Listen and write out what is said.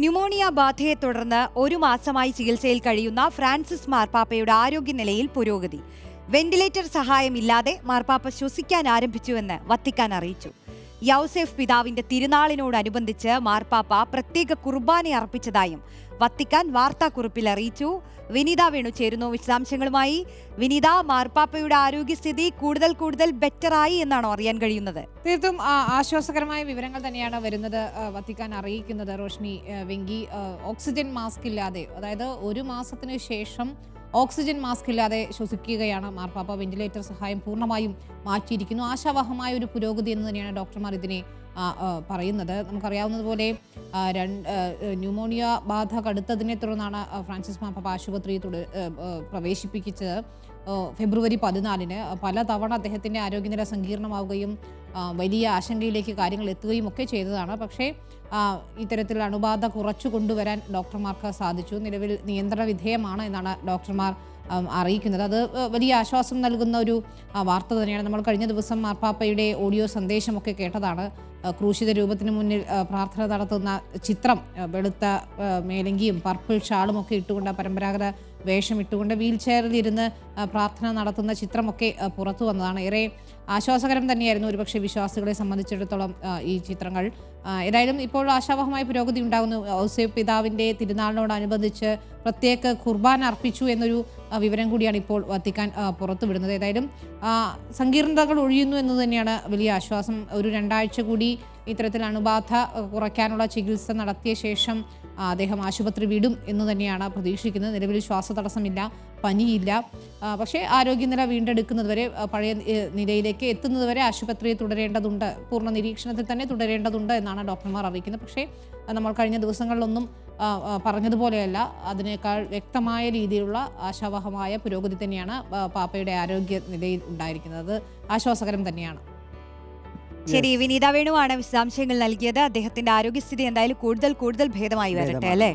Pneumonia ബാധയെ തുടർന്ന് ഒരു മാസമായി ചികിത്സയിൽ കഴിയുന്ന ഫ്രാൻസിസ് മാർപ്പാപ്പയുടെ ആരോഗ്യനിലയിൽ പുരോഗതി. വെന്റിലേറ്റർ സഹായമില്ലാതെ മാർപ്പാപ്പ ശ്വസിക്കാൻ ആരംഭിച്ചുവെന്ന് വത്തിക്കാൻ അറിയിച്ചു. യൗസേഫ് പിതാവിന്റെ തിരുനാളിനോടനുബന്ധിച്ച് മാർപ്പാപ്പ പ്രത്യേക കുർബാന അർപ്പിച്ചതായും വത്തിക്കാൻ വാർത്താക്കുറിപ്പിൽ അറിയിച്ചു. വിനീത വേണു ചേരുന്നു വിശദാംശങ്ങളുമായി. വിനീത മാർപ്പാപ്പയുടെ ആരോഗ്യസ്ഥിതി കൂടുതൽ കൂടുതൽ ബെറ്ററായി എന്നാണോ അറിയാൻ കഴിയുന്നത്. തീർത്തും ആശ്വാസകരമായ വിവരങ്ങൾ തന്നെയാണ് വരുന്നത് വത്തിക്കാൻ അറിയിക്കുന്നത് റോഷ്നി വെങ്കി. ഓക്സിജൻ മാസ്ക് ഇല്ലാതെ അതായത് ഒരു മാസത്തിന് ശേഷം ഓക്സിജൻ മാസ്ക് ഇല്ലാതെ ശ്വസിക്കുകയാണ് മാർപ്പാപ്പ. വെന്റിലേറ്റർ സഹായം പൂർണമായും മാറ്റിയിരിക്കുന്നു. ആശാവഹമായ ഒരു പുരോഗതി എന്ന് തന്നെയാണ് ഡോക്ടർമാർ ഇതിനെ പറയുന്നത്. നമുക്കറിയാവുന്നതുപോലെ രണ്ട് ന്യൂമോണിയ ബാധ കടുത്തതിനെ തുടർന്നാണ് ഫ്രാൻസിസ് മാപ്പ ആശുപത്രിയിൽ തുട ആ, ആ, പ്രവേശിപ്പിച്ചത്. ഫെബ്രുവരി പതിനാലിന്. പലതവണ അദ്ദേഹത്തിന്റെ ആരോഗ്യനില സങ്കീർണമാവുകയും വലിയ ആശങ്കയിലേക്ക് കാര്യങ്ങൾ എത്തുകയും ഒക്കെ ചെയ്തതാണ്. പക്ഷേ ഇത്തരത്തിൽ അണുബാധ കുറച്ചു കൊണ്ടുവരാൻ ഡോക്ടർമാർക്ക് സാധിച്ചു. നിലവിൽ നിയന്ത്രണ വിധേയമാണ് എന്നാണ് ഡോക്ടർമാർ അറിയിക്കുന്നത്. അത് വലിയ ആശ്വാസം നൽകുന്ന ഒരു വാർത്ത തന്നെയാണ്. നമ്മൾ കഴിഞ്ഞ ദിവസം മാർപ്പാപ്പയുടെ ഓഡിയോ സന്ദേശമൊക്കെ കേട്ടതാണ്. ക്രൂശിത രൂപത്തിന് മുന്നിൽ പ്രാർത്ഥന നടത്തുന്ന ചിത്രം വെളുത്ത മേലങ്കിയും പർപ്പിൾ ഷാളും ഒക്കെ ഇട്ടുകൊണ്ട് പരമ്പരാഗത വേഷം ഇട്ടുകൊണ്ട് വീൽ ചെയറിൽ ഇരുന്ന് പ്രാർത്ഥന നടത്തുന്ന ചിത്രമൊക്കെ പുറത്തു വന്നതാണ്. ഏറെ ആശ്വാസകരം തന്നെയായിരുന്നു ഒരുപക്ഷെ വിശ്വാസികളെ സംബന്ധിച്ചിടത്തോളം ഈ ചിത്രങ്ങൾ. ഏതായാലും ഇപ്പോൾ ആശാവഹമായ പുരോഗതി ഉണ്ടാകുന്നു. ഔസേഫ് പിതാവിന്റെ തിരുനാളിനോടനുബന്ധിച്ച് പ്രത്യേക കുർബാന അർപ്പിച്ചു എന്നൊരു വിവരം കൂടിയാണ് ഇപ്പോൾ വത്തിക്കാൻ പുറത്തു പുറത്തുവിടുന്നത്. ഏതായാലും സങ്കീർണതകൾ ഒഴിയുന്നു എന്ന് തന്നെയാണ് വലിയ ആശ്വാസം. ഒരു രണ്ടാഴ്ച കൂടി ഇത്തരത്തിൽ അണുബാധ കുറയ്ക്കാനുള്ള ചികിത്സ നടത്തിയ ശേഷം അദ്ദേഹം ആശുപത്രി വിടും എന്ന് തന്നെയാണ് പ്രതീക്ഷിക്കുന്നത്. നിലവിൽ ശ്വാസതടസ്സമില്ല പനിയില്ല. പക്ഷേ ആരോഗ്യനില വീണ്ടെടുക്കുന്നതുവരെ പഴയ നിലയിലേക്ക് എത്തുന്നതുവരെ ആശുപത്രിയിൽ തുടരേണ്ടതുണ്ട്. പൂർണ നിരീക്ഷണത്തിൽ തന്നെ തുടരേണ്ടതുണ്ട് എന്നാണ് ഡോക്ടർമാർ അറിയിക്കുന്നത്. പക്ഷേ നമ്മൾ കഴിഞ്ഞ ദിവസങ്ങളിലൊന്നും പറഞ്ഞതുപോലെയല്ല. അതിനേക്കാൾ വ്യക്തമായ രീതിയിലുള്ള ആശാവഹമായ പുരോഗതി തന്നെയാണ് പാപ്പയുടെ ആരോഗ്യ നിലയിൽ ഉണ്ടായിരിക്കുന്നത്. ആശ്വാസകരം തന്നെയാണ്. ശരി വിനീത വേണുവാണ് വിശദാംശങ്ങൾ നൽകിയത്. അദ്ദേഹത്തിന്റെ ആരോഗ്യസ്ഥിതി എന്തായാലും കൂടുതൽ കൂടുതൽ ഭേദമായി വരട്ടെ അല്ലേ?